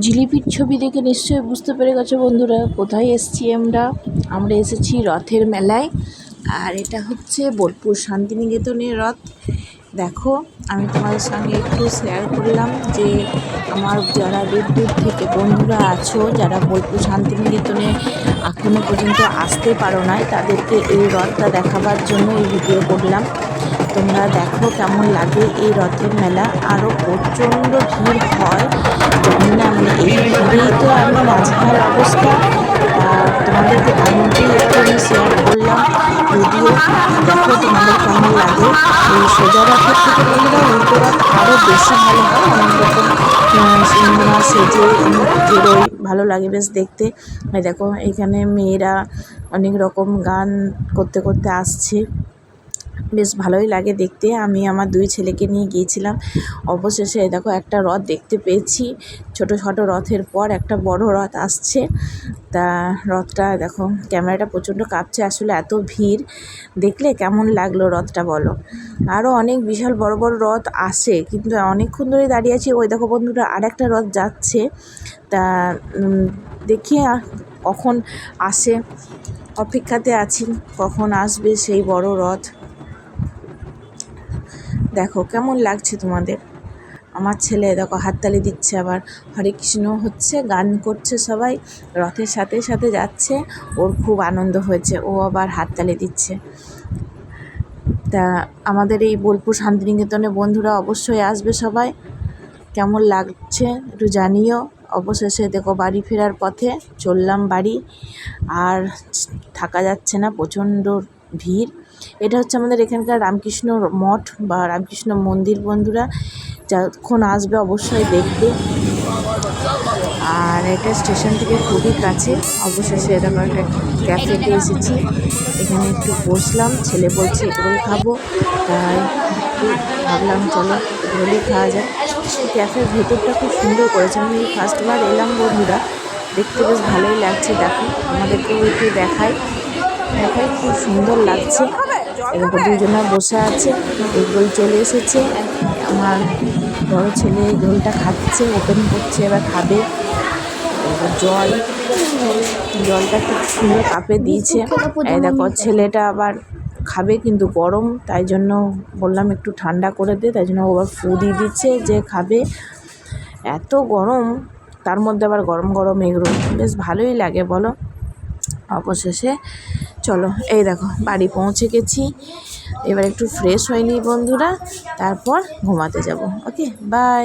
জিলিপির ছবি দেখে নিশ্চয়ই বুঝতে পেরে গেছো বন্ধুরা, কোথায় এসেছি আমরা? আমরা এসেছি রথের মেলায়, আর এটা হচ্ছে বোলপুর শান্তিনিকেতনের রথ। দেখো, আমি তোমাদের সঙ্গে একটু শেয়ার করলাম যে আমার যারা দূর দূর থেকে বন্ধুরা আছো, যারা বোলপুর শান্তিনিকেতনে এখনও পর্যন্ত আসতে পারো নাই, তাদেরকে এই রথটা দেখাবার জন্য এই ভিডিও করলাম। তোমরা দেখো কেমন লাগে এই রথের মেলা। আরও প্রচণ্ড ভিড় হয়। জানি না মানে এই ভিড়েই তো আমি মাঝখানে অবস্থা তোমাদেরকে মধ্যেই একটু আমি শেয়ার করলাম। ভিডিও দেখো তোমাদের কেমন লাগে। এই সোজা রথের থেকে বন্ধুরা উল্টো রথ আরও বেশি ভালো হয়। অনেক সিনেমা সেজে বেরোয় ভালো লাগে বেশ দেখতে। দেখো, এখানে মেয়েরা অনেক রকম গান করতে করতে আসছে। বেশ ভালোই লাগে দেখতে। আমি আমার দুই ছেলেকে নিয়ে গিয়েছিলাম। অবশেষে দেখো একটা রথ দেখতে পেয়েছি। ছোটো ছোটো রথের পর একটা বড় রথ আসছে। তা রথটা দেখো, ক্যামেরাটা প্রচণ্ড কাঁপছে, আসলে এত ভিড়। দেখলে কেমন লাগল রথটা বলো? আরও অনেক বিশাল বড় বড় রথ আসে, কিন্তু অনেকক্ষণ ধরে দাঁড়িয়ে আছি। ওই দেখো বন্ধুরা আর একটা রথ যাচ্ছে। তা দেখি কখন আসে। অপেক্ষাতে আছি, কখন আসবে সেই বড় রথ। দেখো, কেমন লাগছে তোমাদের? আমার ছেলে, দেখো, হাততালি দিচ্ছে আবার। হরে কৃষ্ণ হচ্ছে, গান করছে সবাই, রথের সাথে সাথে যাচ্ছে, ওর খুব আনন্দ হয়েছে, ও আবার হাততালি দিচ্ছে। তা আমাদের এই বোলপুর শান্তিনিকেতনে বন্ধুরা অবশ্যই আসবে সবাই। কেমন লাগছে একটু জানিও। অবশেষে দেখো, বাড়ি ফেরার পথে চললাম বাড়ি, আর থাকা যাচ্ছে না, প্রচণ্ড ভিড়। এটা হচ্ছে আমাদের এখানকার রামকৃষ্ণ মঠ বা রামকৃষ্ণ মন্দির বন্ধুরা, যখন আসবে অবশ্যই দেখবে। আর এটা স্টেশন থেকে খুবই কাছে, অবশেষে এরকম একটা ক্যাফেতে এসেছি। এখানে একটু বসলাম, ছেলে বলছে এগুলো খাব। তাই ভাবলাম, চলো এগুলোই খাওয়া যায় ক্যাফের ভেতরটা খুব সুন্দর করেছে। আমি ফার্স্টবার এলাম বন্ধুরা, দেখতে বেশ ভালোই লাগছে, দেখো। আমাদেরকেও একটু দেখাই। দেখাই, খুব সুন্দর লাগছে। এরকম দুজনা বসে আছে এগরোল চলে এসেছে। আমার বড় ছেলে এগরোলটা খাচ্ছে ওপেন করছে, এবার খাবে। এবার জল, জলটা খুব সুন্দর কাপে দিয়েছে। এই দেখো, ছেলেটা আবার খাবে, কিন্তু গরম, তাই জন্য বললাম একটু ঠান্ডা করে দে, তাই জন্য ও আবার ফু দিয়ে দিচ্ছে যে খাবে। এত গরম, তার মধ্যে আবার গরম গরম এগরোল। বেশ ভালোই লাগে, বলো। অবশেষে, চলো, এই দেখো, বাড়ি পৌঁছে গেছি। এবার একটু ফ্রেশ হয়নি বন্ধুরা, তারপর ঘুমাতে যাব। Okay bye